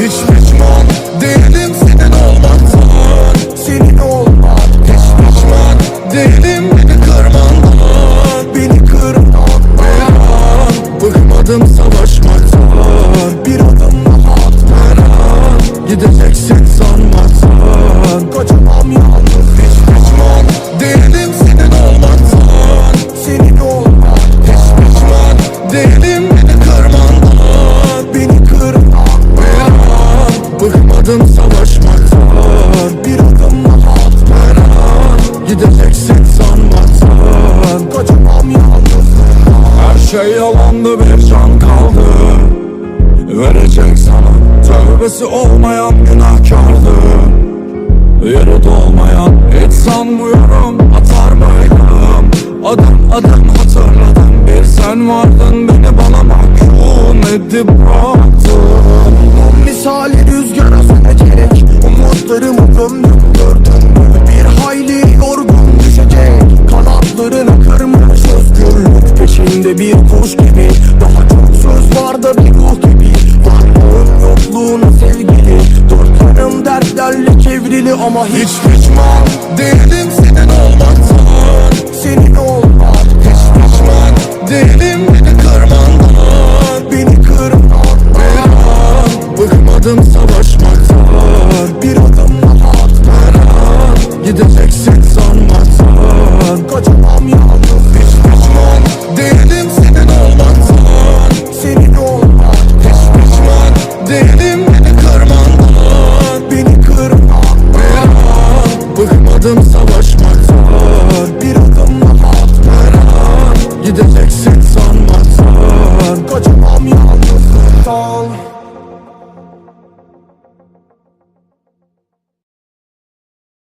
Hiç pişman değilim senin olmaktan Senin olmak Hiç pişman değilim beni kırmandan. Beni kırman Merak Bıkmadım savaşmaktan. Bir adım daha atmadan Gideceksin sanmaktan. Kaçamam Bıkmadım savaşmaktan Bir adım daha atmadan Gideceksin sanmaktan Kaçamam yalnız Her şey yalandı bir can kaldı. Verecek sana Tövbesi olmayan günahkardı. Yeri dolmayan Hiç sanmıyorum atar mıydım Adım adım hatırladım Bir sen vardın beni bana mahkum edip bıraktın Misali rüzgara sönecek Umutlarımı gömdüm gördün mü? Bir hayli yorgun düşecek. Kanatlarını kırmış özgürlük Peşinde bir kuş gibi. Daha çok söz var da bir ruh gibi. Varlığın yokluğun sevgili. Dört yanım dertlerle çevrili ama hiç pişman Hiç pişman değilim